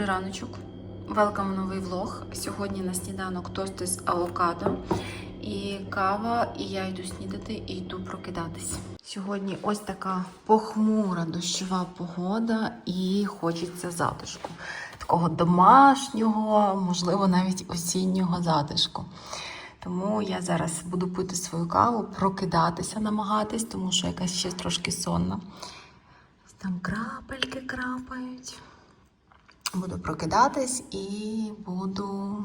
Добрий раночок. Велкам новий влог. Сьогодні на сніданок тости з авокадо і кава, і я йду снідати і йду прокидатись. Сьогодні ось така похмура дощова погода і хочеться затишку. Такого домашнього, можливо, навіть осіннього затишку. Тому я зараз буду пити свою каву, прокидатися, намагатись, тому що якась ще трошки сонна. Там крапельки крапають. Буду прокидатись і буду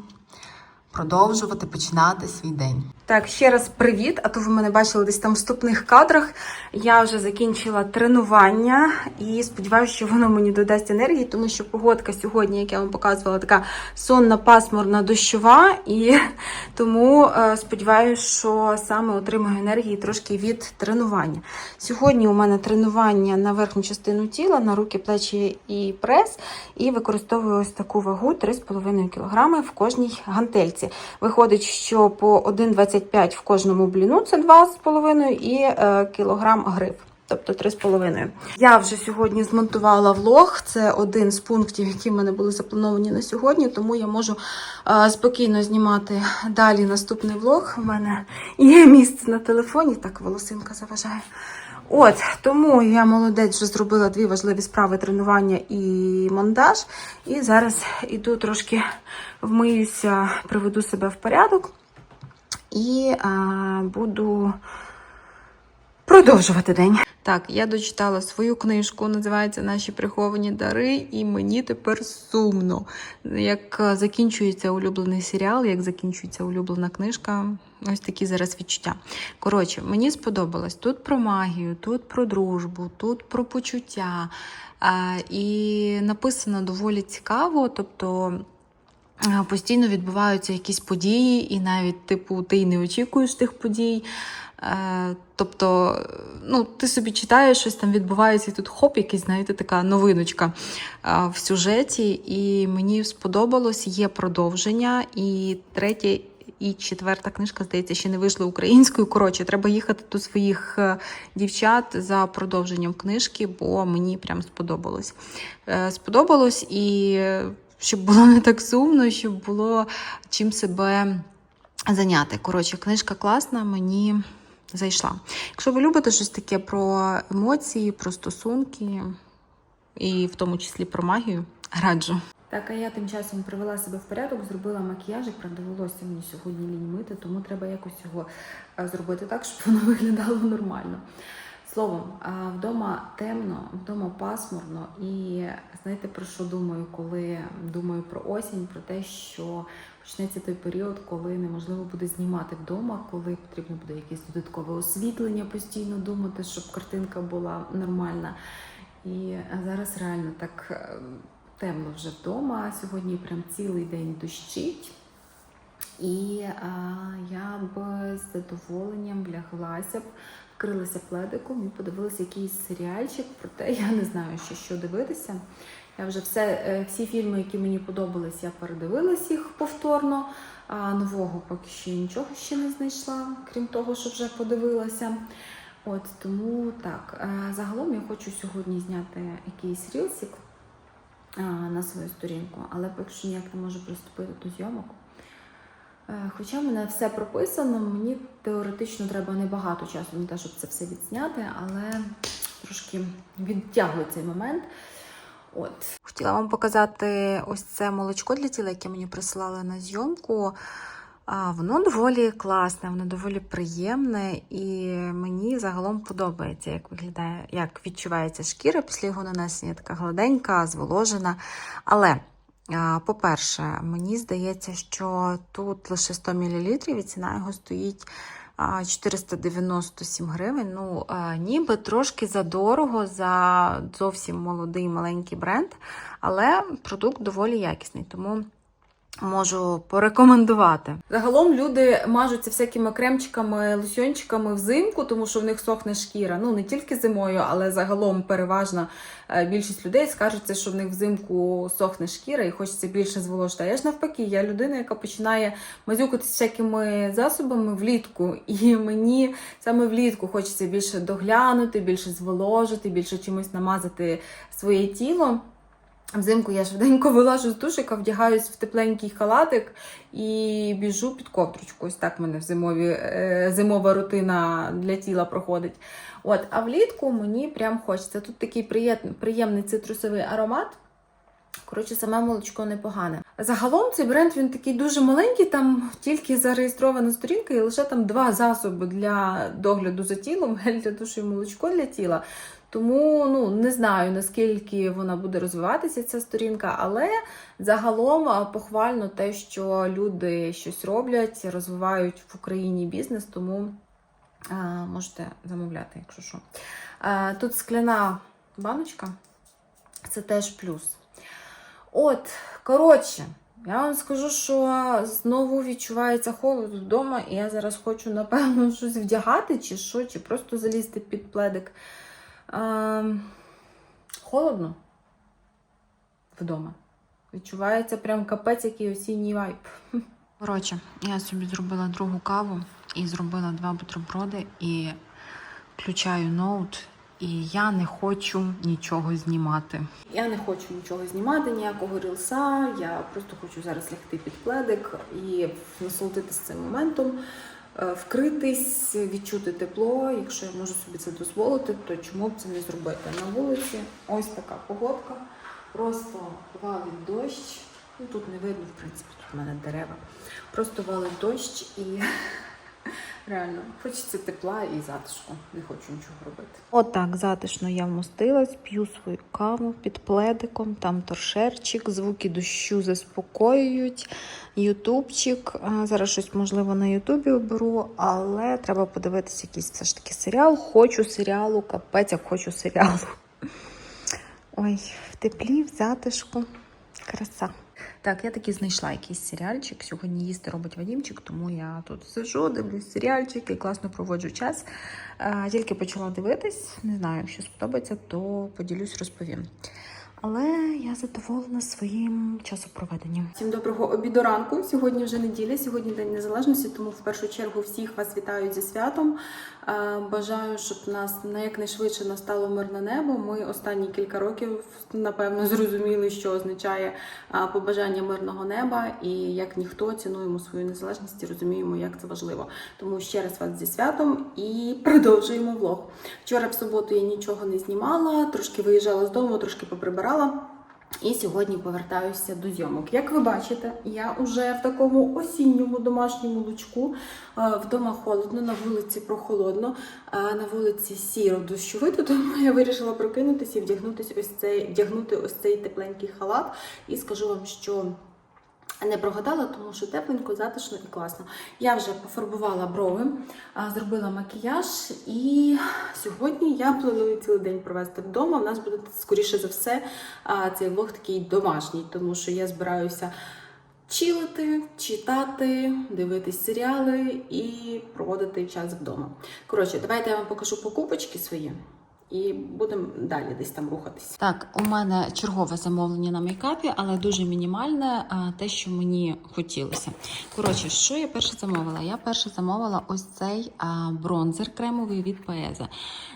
продовжувати починати свій день. Так, ще раз привіт. А то ви мене бачили десь там в вступних кадрах. Я вже закінчила тренування і сподіваюся, що воно мені додасть енергії, тому що погодка сьогодні, як я вам показувала, така сонна, пасмурна, дощова. І тому е, сподіваюся, що саме отримаю енергії трошки від тренування. Сьогодні у мене тренування на верхню частину тіла, на руки, плечі і прес, і використовую ось таку вагу 3,5 кг в кожній гантельці. Виходить, що по 1,25 в кожному бліну це 2,5 і е, кілограм гриф. Тобто 3,5. Я вже сьогодні змонтувала влог. Це один з пунктів, які в мене були заплановані на сьогодні, тому я можу е, спокійно знімати далі наступний влог. У мене є місце на телефоні, так волосинка заважає. От, тому я молодець вже зробила дві важливі справи тренування і монтаж. І зараз іду трошки вмиюся, приведу себе в порядок і а, буду продовжувати день. Так, я дочитала свою книжку, називається Наші приховані дари, і мені тепер сумно. Як е, закінчується улюблений серіал, як закінчується улюблена книжка, ось такі зараз відчуття. Коротше, мені сподобалось тут про магію, тут про дружбу, тут про почуття. І написано доволі цікаво, тобто. Е, Постійно відбуваються якісь події, і навіть, типу, ти й не очікуєш тих подій. Е, Тобто, ну, ти собі читаєш, щось там відбувається, і тут хоп, якась, знаєте, така новиночка е, в сюжеті. І мені сподобалось, є продовження. І третя і четверта книжка, здається, ще не вийшли українською. Коротше, треба їхати до своїх дівчат за продовженням книжки, бо мені прям сподобалось. Сподобалось і щоб було не так сумно, щоб було чим себе зайняти. Коротше, книжка класна, мені зайшла. Якщо ви любите щось таке про емоції, про стосунки, і в тому числі про магію, раджу. Так, а я тим часом привела себе в порядок, зробила макіяж, правда, волосся мені сьогодні лінь мити, тому треба якось його е, зробити так, щоб воно виглядало нормально. Словом, вдома темно, вдома пасмурно, і знаєте про що думаю, коли думаю про осінь, про те, що почнеться той період, коли неможливо буде знімати вдома, коли потрібно буде якесь додаткове освітлення постійно думати, щоб картинка була нормальна. І зараз реально так е, темно вже вдома. Сьогодні прям цілий день дощить. І а, я б з задоволенням вляглася б, вкрилася пледиком і подивилася якийсь серіальчик, проте я не знаю, що, що дивитися. Я вже все, е, всі фільми, які мені подобались, я передивилась їх повторно. А нового поки що нічого ще не знайшла, крім того, що вже подивилася. От тому так. Е, Загалом я хочу сьогодні зняти якийсь рілсик на свою сторінку, але поки що ніяк не можу приступити до зйомок. Е, Хоча в мене все прописано, мені теоретично треба небагато часу на те, щоб це все відзняти, але трошки відтягую цей момент. От. Хотіла вам показати ось це молочко для тіла, яке мені присилали на зйомку. А, воно доволі класне, воно доволі приємне, і мені загалом подобається, як виглядає, як відчувається шкіра після його нанесення, така гладенька, зволожена. Але, по-перше, мені здається, що тут лише 100 мл, і ціна його стоїть 497 гривень. Ну, ніби трошки задорого за зовсім молодий маленький бренд, але продукт доволі якісний. Тому можу порекомендувати. Загалом люди мажуться всякими кремчиками, лосьончиками взимку, тому що в них сохне шкіра. Ну не тільки зимою, але загалом переважна е, більшість людей скажеться, що в них взимку сохне шкіра і хочеться більше зволожити. А я ж навпаки, я людина, яка починає мазюкатися всякими засобами влітку, і мені саме влітку хочеться більше доглянути, більше зволожити, більше чимось намазати своє тіло. Взимку я швиденько вилажу з душика, вдягаюсь в тепленький халатик і біжу під ковдрочку. Ось так в мене в зимові, е, зимова рутина для тіла проходить. От, а влітку мені прям хочеться. Тут такий приємний, цитрусовий аромат. Коротше, саме молочко непогане. Загалом цей бренд він такий дуже маленький, там тільки зареєстрована сторінка, і лише там два засоби для догляду за тілом, гель для душу і молочко для тіла. Тому ну не знаю наскільки вона буде розвиватися, ця сторінка, але загалом похвально те, що люди щось роблять, розвивають в Україні бізнес, тому а, можете замовляти, якщо що. А, тут скляна баночка, це теж плюс. От, коротше, я вам скажу, що знову відчувається холод вдома, і я зараз хочу, напевно, щось вдягати, чи що, чи просто залізти під пледик. Холодно вдома. Відчувається прям капець, який осінній вайб. Коротше, я собі зробила другу каву і зробила два бутерброди і включаю ноут. І я не хочу нічого знімати. Я не хочу нічого знімати, ніякого рілса. Я просто хочу зараз лягти під пледик і насолодитися цим моментом, вкритись, відчути тепло. Якщо я можу собі це дозволити, то чому б це не зробити? На вулиці ось така погодка. Просто валить дощ. Ну, тут не видно, в принципі, тут в мене дерева. Просто валить дощ і реально хочеться тепла і затишку. Не хочу нічого робити. Отак затишно я вмостилась, п'ю свою каву під пледиком, там торшерчик, звуки дощу заспокоюють. Ютубчик. Зараз щось можливо на Ютубі оберу, але треба подивитися якийсь все ж таки серіал. Хочу серіалу, капець, як хочу серіалу. Ой, в теплі, в затишку. Краса. Так, я таки знайшла якийсь серіальчик. Сьогодні їсти робить Вадімчик, тому я тут сижу, дивлюсь серіальчик і класно проводжу час. Тільки почала дивитись, не знаю, якщо сподобається, то поділюсь, розповім. Але я задоволена своїм часопроведенням. Всім доброго обіду ранку. Сьогодні вже неділя, сьогодні День Незалежності, тому в першу чергу всіх вас вітаю зі святом. Е, Бажаю, щоб нас якнайшвидше настало мирне небо. Ми останні кілька років напевно зрозуміли, що означає е, побажання мирного неба, і як ніхто цінуємо свою незалежність і розуміємо, як це важливо. Тому ще раз вас зі святом і продовжуємо влог. Вчора в суботу я нічого не знімала, трошки виїжджала з дому, трошки поприбирала. І сьогодні повертаюся до зйомок. Як ви бачите, я вже в такому осінньому домашньому лучку. Е, Вдома холодно, на вулиці прохолодно, а на вулиці сіро дощовито, тому я вирішила прокинутися і вдягнутися ось цей, вдягнути ось цей тепленький халат. І скажу вам, що не прогадала, тому що тепленько, затишно і класно. Я вже пофарбувала брови, зробила макіяж, і сьогодні я планую цілий день провести вдома. У нас буде, скоріше за все, цей влог такий домашній, тому що я збираюся чилити, читати, дивитись серіали і проводити час вдома. Коротше, давайте я вам покажу покупочки свої. І будемо далі десь там рухатись. Так, у мене чергове замовлення на мейкапі, але дуже мінімальне, те, що мені хотілося. Коротше, що я перше замовила? Я перше замовила ось цей бронзер кремовий від Паеза.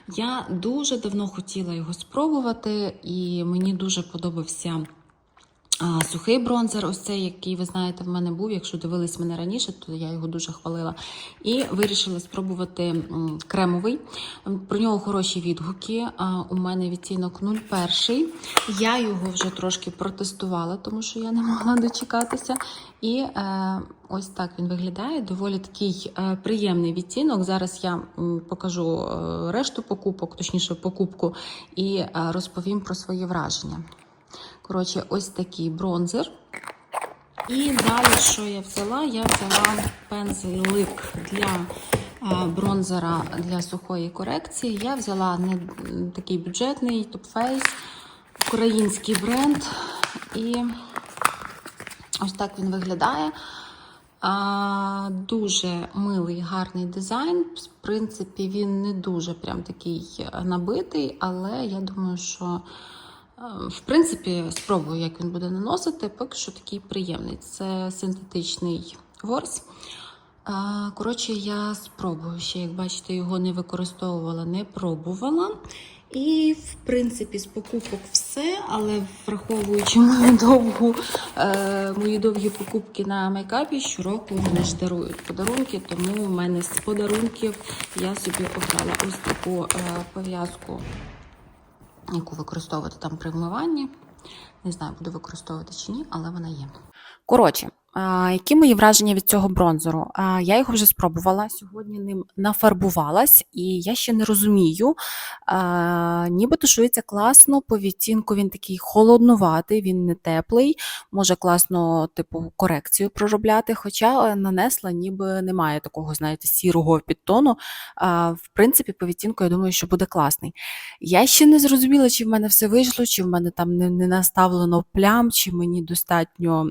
Я дуже давно хотіла його спробувати, і мені дуже подобався. А, Сухий бронзер, ось цей, який ви знаєте, в мене був. Якщо дивились мене раніше, то я його дуже хвалила. І вирішила спробувати кремовий. Про нього хороші відгуки. А, У мене відтінок 01. Я його вже трошки протестувала, тому що я не могла дочекатися. І е, ось так він виглядає. Доволі такий е, приємний відтінок. Зараз я м, покажу е, решту покупок, точніше покупку, і е, розповім про свої враження. Коротше, ось такий бронзер. І далі, що я взяла? Я взяла пензлик для бронзера для сухої корекції. Я взяла не такий бюджетний Face, український бренд. І ось так він виглядає. А, дуже милий, гарний дизайн. В принципі, він не дуже прям такий набитий, але я думаю, що. В принципі, спробую, як він буде наносити. Поки що такий приємний. Це синтетичний ворс. Коротше, я спробую ще, як бачите, його не використовувала, не пробувала. І, в принципі, з покупок все, але враховуючи мою довгу, е, мої довгі покупки на мейкапі, щороку вони ж дарують подарунки, тому у мене з подарунків я собі обрала ось таку е, пов'язку, яку використовувати там при вмиванні. Не знаю, буду використовувати чи ні, але вона є. Коротше, які мої враження від цього бронзеру? Я його вже спробувала, сьогодні ним нафарбувалась, і я ще не розумію. Ніби тушується класно, по відтінку він такий холоднуватий, він не теплий, може класно, типу, корекцію проробляти, хоча нанесла, ніби немає такого, знаєте, сірого підтону. В принципі, по відтінку, я думаю, що буде класний. Я ще не зрозуміла, чи в мене все вийшло, чи в мене там не наставлено плям, чи мені достатньо.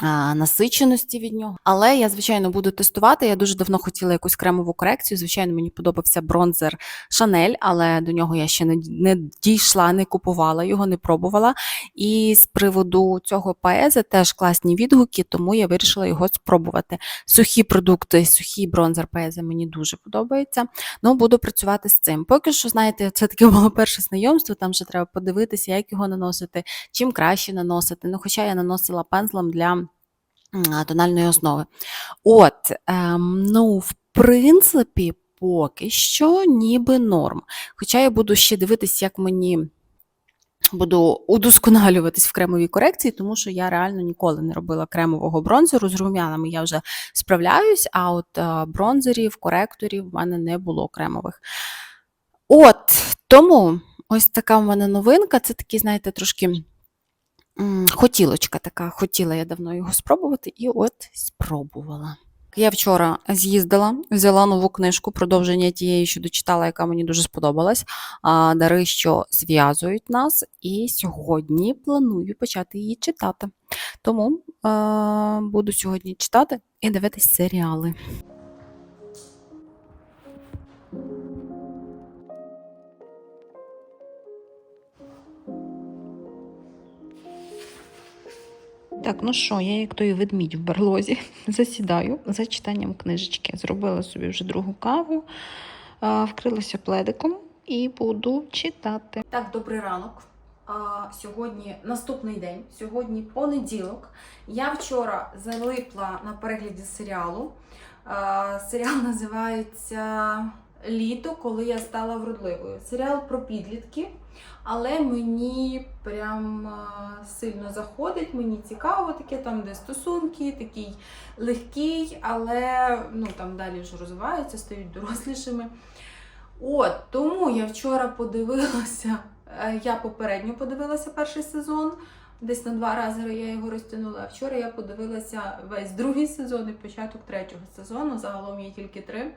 А, Насиченості від нього. Але я, звичайно, буду тестувати. Я дуже давно хотіла якусь кремову корекцію. Звичайно, мені подобався бронзер Шанель, але до нього я ще не, дійшла, не купувала його, не пробувала. І з приводу цього паези теж класні відгуки, тому я вирішила його спробувати. Сухі продукти, сухий бронзер паези мені дуже подобається. Ну, буду працювати з цим. Поки що, знаєте, це таке було перше знайомство, там вже треба подивитися, як його наносити, чим краще наносити. Ну, хоча я наносила пензлем для тональної основи. От, ем, ну, в принципі, поки що ніби норм. Хоча я буду ще дивитись, як мені. Буду удосконалюватись в кремовій корекції, тому що я реально ніколи не робила кремового бронзеру. З рум'янами я вже справляюсь, а от е, бронзерів, коректорів в мене не було кремових. От, тому ось така в мене новинка. Це такий, знаєте, трошки хотілочка така. Хотіла я давно його спробувати, і от спробувала. Я вчора з'їздила, взяла нову книжку, продовження тієї, що дочитала, яка мені дуже сподобалась. Дари, що зв'язують нас, і сьогодні планую почати її читати. Тому е, буду сьогодні читати і дивитись серіали. Так, ну що, я як той ведмідь в барлозі засідаю за читанням книжечки. Зробила собі вже другу каву, вкрилася пледиком і буду читати. Так, добрий ранок. Сьогодні наступний день, сьогодні понеділок. Я вчора залипла на перегляді серіалу. Серіал називається Літо, коли я стала вродливою. Серіал про підлітків. Але мені прям сильно заходить, мені цікаво таке, там, де стосунки, такий легкий, але ну, там далі вже розвиваються, стають дорослішими. От, тому я вчора подивилася, е, я попередньо подивилася перший сезон, десь на два рази я його розтягнула. А вчора я подивилася весь другий сезон і початок третього сезону. Загалом є тільки три.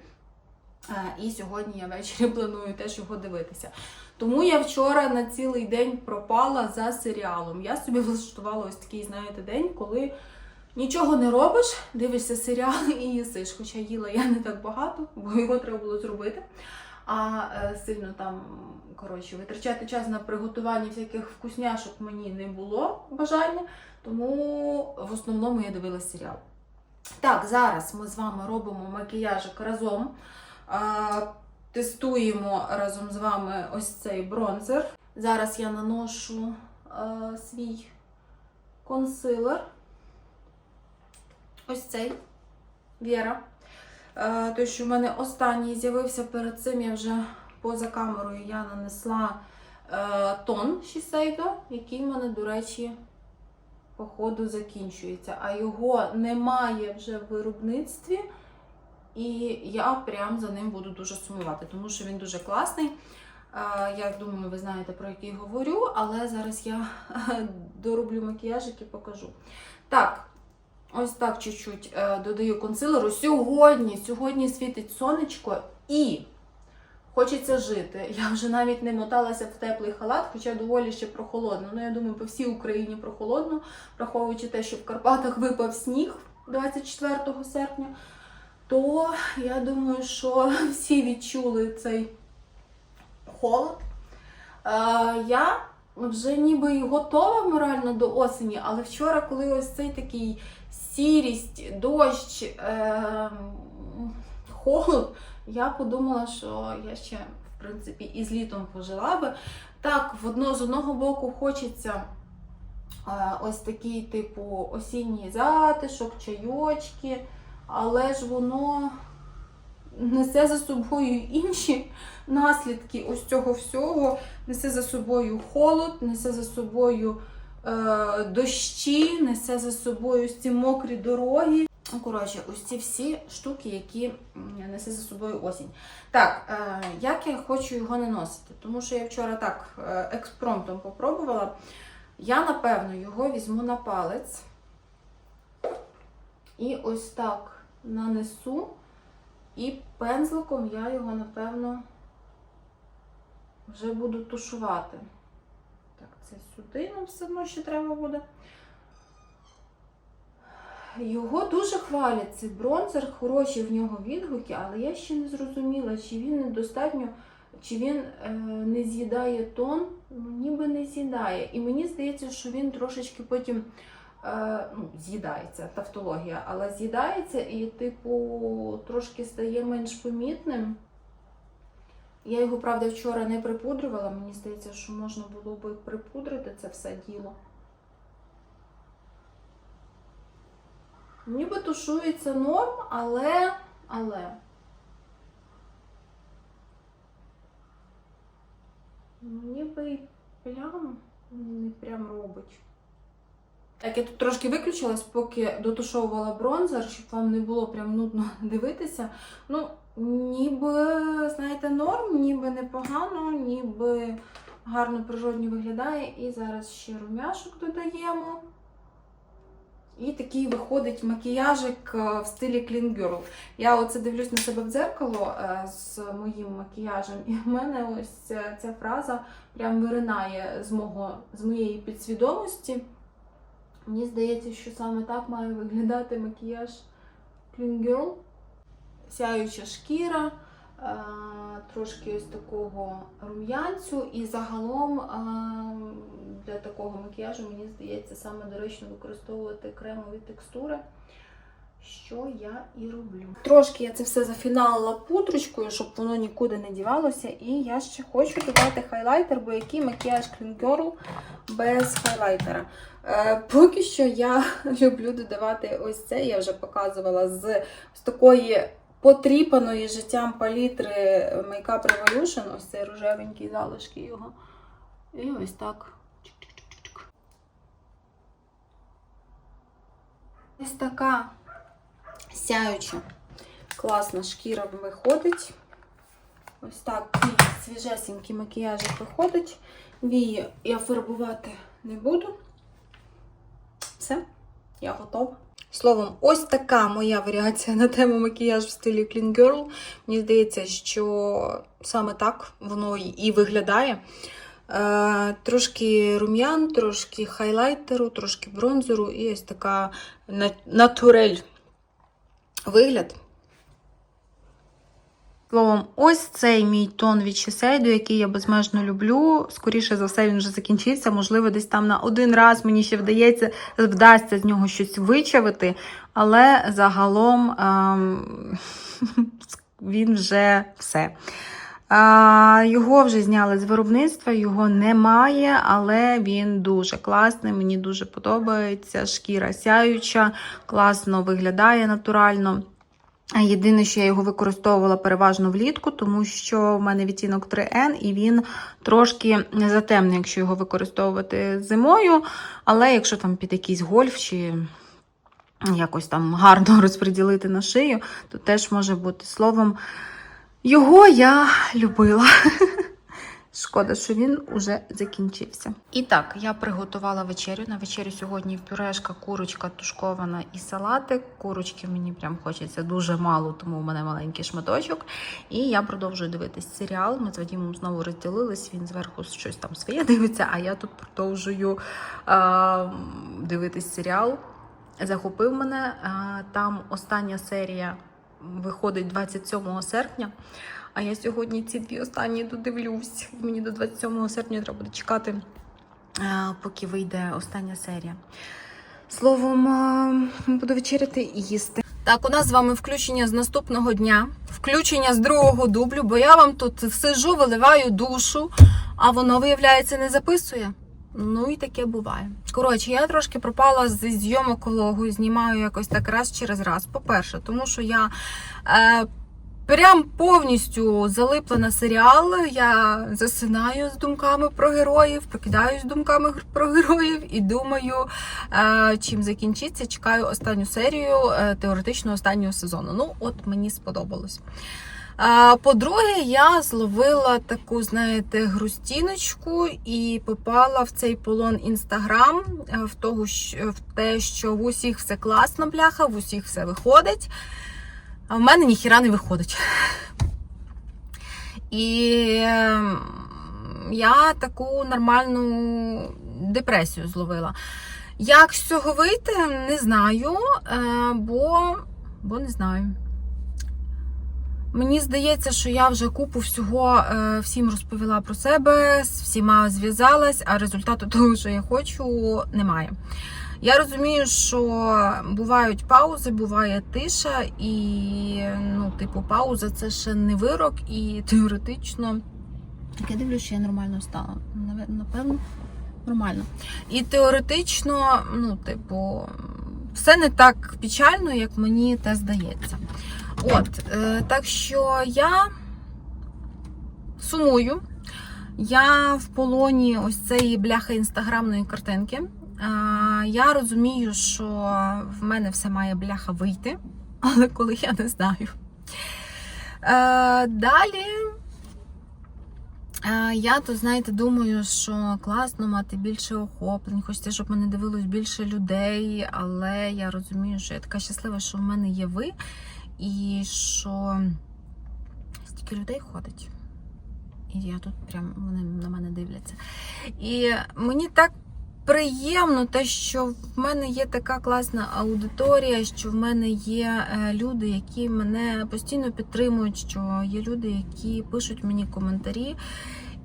Е, І сьогодні я ввечері планую теж його дивитися. Тому я вчора на цілий день пропала за серіалом. Я собі влаштувала ось такий, знаєте, день, коли нічого не робиш, дивишся серіал і їсиш. Хоча їла я не так багато, бо його треба було зробити. А е, сильно там, коротше, витрачати час на приготування всяких вкусняшок мені не було бажання, тому в основному я дивилася серіал. Так, зараз ми з вами робимо макіяжик разом. Тестуємо разом з вами ось цей бронзер. Зараз я наношу свій консилер. Ось цей Віра. А, той, що в мене останній з'явився перед цим, я вже поза камерою я нанесла тон Shiseido, який в мене, до речі, по ходу закінчується. А його немає вже в виробництві. І я прям за ним буду дуже сумувати, тому що він дуже класний. Е, Я думаю, ви знаєте, про який говорю, але зараз я дороблю макіяжик і покажу. Так, ось так чуть-чуть е, додаю консилеру. Сьогодні, сьогодні світить сонечко і хочеться жити. Я вже навіть не моталася в теплий халат, хоча доволі ще прохолодно. Ну, я думаю, по всій Україні прохолодно, враховуючи те, що в Карпатах випав сніг 24 серпня то я думаю, що всі відчули цей холод. Е, я вже ніби й готова морально до осені, але вчора, коли ось цей такий сірість, дощ, е, холод, я подумала, що я ще, в принципі, і з літом пожила би. Так, в одно, з одного боку хочеться е, ось такий, типу, осінній затишок, чайочки, але ж воно несе за собою інші наслідки ось цього всього, несе за собою холод, несе за собою е, дощі, несе за собою ці мокрі дороги. Ну, коротше, ось ці всі штуки, які несе за собою осінь. Так, е, як я хочу його не носити? Тому що я вчора так е, експромтом попробувала. Я, напевно, його візьму на палець і ось так нанесу, і пензликом я його, напевно, вже буду тушувати. Так, це сюди нам все одно ще треба буде. Його дуже хвалять, цей бронзер, хороші в нього відгуки, але я ще не зрозуміла, чи він недостатньо, чи він е, не з'їдає тон, ну ніби не з'їдає. І мені здається, що він трошечки потім ну, з'їдається, тавтологія, але з'їдається і, типу, трошки стає менш помітним. Я його, правда, вчора не припудрювала, мені здається, що можна було би припудрити це все діло. Ніби тушується норм, але. але. Ніби і плям не прям робить. Так, я тут трошки виключилась, поки дотушовувала бронзер, щоб вам не було прям нудно дивитися. Ну, ніби, знаєте, норм, ніби непогано, ніби гарно природньо виглядає. І зараз ще румяшок додаємо. І такий виходить макіяжик е, в стилі Clean Girl. Я оце дивлюсь на себе в дзеркало е, з моїм макіяжем, і в мене ось ця, ця фраза прям виринає з, мого, з моєї підсвідомості. Мені здається, що саме так має виглядати макіяж Clean Girl. Сяюча шкіра, е, трошки ось такого рум'янцю, і загалом е, для такого макіяжу, мені здається, саме доречно використовувати кремові текстури, що я і роблю. Трошки я це все зафіналила пудрочкою, щоб воно нікуди не дівалося. І я ще хочу додати хайлайтер, бо який макіяж Clean Girl без хайлайтера. Е, поки що я люблю додавати ось це, я вже показувала з, з такої потріпаної життям палітри Makeup Revolution, ось цей рожевенький залишки його. І ось так. Ось така сяюча, класна шкіра виходить. Ось так свіжесенький макіяжик виходить. Вії я фарбувати не буду. Все, я готова. Словом, ось така моя варіація на тему макіяж в стилі Clean Girl. Мені здається, що саме так воно і виглядає. Е, трошки рум'ян, трошки хайлайтеру, трошки бронзеру і ось така натурель вигляд. Словом, ось цей мій тон від Shiseido, який я безмежно люблю. Скоріше за все, він вже закінчився. Можливо, десь там на один раз мені ще вдається, вдасться з нього щось вичавити, але загалом ем, він вже все. Його вже зняли з виробництва, його немає, але він дуже класний. Мені дуже подобається. Шкіра сяюча, класно виглядає натурально. Єдине, що я його використовувала переважно влітку, тому що в мене відтінок 3N, і він трошки затемний, якщо його використовувати зимою. Але якщо там під якийсь гольф чи якось там гарно розподілити на шию, то теж може бути словом. Його я любила. Шкода, що він уже закінчився. І так, я приготувала вечерю. На вечерю сьогодні пюрешка, курочка тушкована і салатик. Курочки мені прям хочеться дуже мало, тому у мене маленький шматочок. І я продовжую дивитись серіал. Ми з Вадімом знову розділились. Він зверху щось там своє дивиться, а я тут продовжую а, дивитись серіал. Захопив мене. А, там остання серія виходить 27 серпня. А я сьогодні ці дві останні додивлюсь. Мені до 27 серпня треба буде чекати, поки вийде остання серія. Словом, буду вечеряти і їсти. Так, у нас з вами включення з наступного дня, включення з другого дублю, бо я вам тут сижу, виливаю душу, а воно, виявляється, не записує. Ну і таке буває. Коротше, я трошки пропала зі зйомок влогу, знімаю якось так раз через раз. По-перше, тому що я е, прям повністю залипла на серіал. Я засинаю з думками про героїв, прокидаюсь з думками про героїв і думаю, е, чим закінчиться. Чекаю останню серію, е, теоретично останнього сезону. Ну, от мені сподобалось. По-друге, я зловила таку, знаєте, грустіночку і попала в цей полон інстаграм, е, в, того, в те, що в усіх все класно, бляха, в усіх все виходить. А в мене ніхіра не виходить. І ем, я таку нормальну депресію зловила. Як з цього вийти, не знаю, е, бо, бо не знаю. Мені здається, що я вже купу всього е, всім розповіла про себе, з всіма зв'язалась, а результату того, що я хочу, немає. Я розумію, що бувають паузи, буває тиша, і ну, типу, пауза це ще не вирок, і теоретично. Я дивлюся, що я нормально стала. Напевно, нормально. І теоретично, ну, типу, все не так печально, як мені те здається. От, е, так що я сумую. Я в полоні ось цієї бляха інстаграмної картинки. Е, я розумію, що в мене все має бляха вийти, але коли я не знаю. Е, далі. Я то, знаєте, думаю, що класно мати більше охоплень, хочеться, щоб мене дивилось більше людей, але я розумію, що я така щаслива, що в мене є ви, і що стільки людей ходить. І я тут прям вони на мене дивляться. І мені так приємно те, що в мене є така класна аудиторія, що в мене є е, люди, які мене постійно підтримують, що є люди, які пишуть мені коментарі.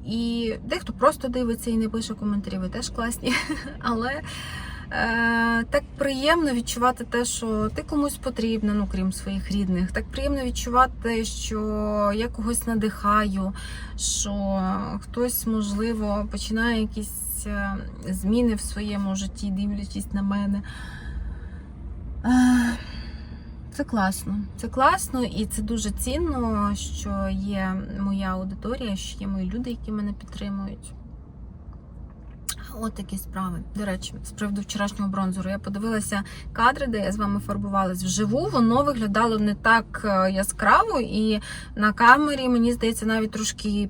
І дехто просто дивиться і не пише коментарі, ви теж класні. Але так приємно відчувати те, що ти комусь потрібна, ну крім своїх рідних. Так приємно відчувати, що я когось надихаю, що хтось, можливо, починає якісь е, зміни в своєму житті, дивлячись на мене. Е, Це класно. Це класно і це дуже цінно, що є моя аудиторія, що є мої люди, які мене підтримують. От такі справи. До речі, з приводу вчорашнього бронзеру, Я подивилася кадри, де я з вами фарбувалась вживу. Воно виглядало не так е, яскраво, і на камері, мені здається, навіть трошки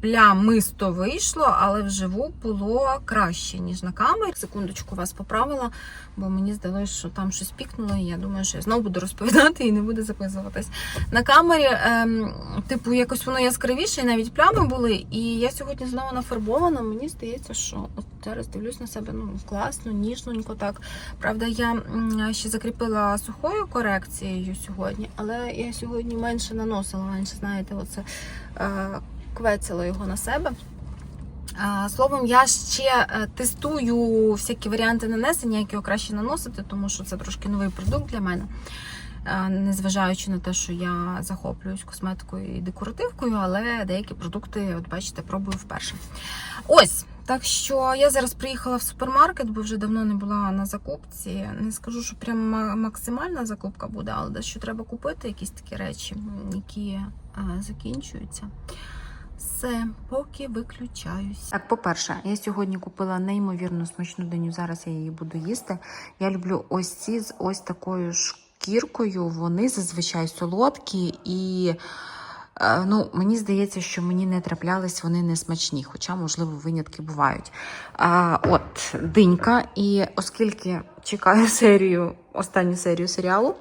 плямисто вийшло, але вживу було краще, ніж на камері. Секундочку вас поправила, бо мені здалося, що там щось пікнуло, і я думаю, що я знову буду розповідати і не буде записуватись. На камері, ем, типу, якось воно яскравіше, і навіть плями були. І я сьогодні знову нафарбована. Мені здається, що от зараз дивлюсь на себе ну, класно, ніжненько так. Правда, я ще закріпила сухою корекцією сьогодні, але я сьогодні менше наносила, менше, знаєте, оце. Е, квецила його на себе. Словом, я ще е, тестую всякі варіанти нанесення, як його краще наносити, тому що це трошки новий продукт для мене. Незважаючи на те, що я захоплююсь косметикою і декоративкою, але деякі продукти, от бачите, пробую вперше. Ось, так що я зараз приїхала в супермаркет, бо вже давно не була на закупці. Не скажу, що прям максимальна закупка буде, але дещо треба купити, якісь такі речі, які е, закінчуються. Все, поки виключаюсь. Так, по-перше, я сьогодні купила неймовірно смачну диню. Зараз я її буду їсти. Я люблю ось ці з ось такою шкіркою. Вони зазвичай солодкі і. Е, Ну, мені здається, що мені не траплялись вони не смачні, хоча, можливо, винятки бувають. А, от, динька. І оскільки чекаю серію, останню серію серіалу,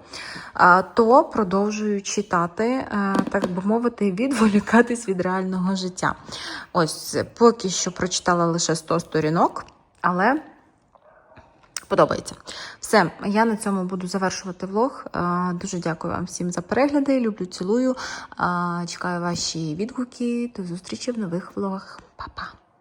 а, то продовжую читати, е, так би мовити, відволікатись від реального життя. Ось поки що прочитала лише 100 сторінок, але подобається. Все, я на цьому буду завершувати влог. Е, Дуже дякую вам всім за перегляди. Люблю, цілую. Е, Чекаю ваші відгуки. До зустрічі в нових влогах. Па-па!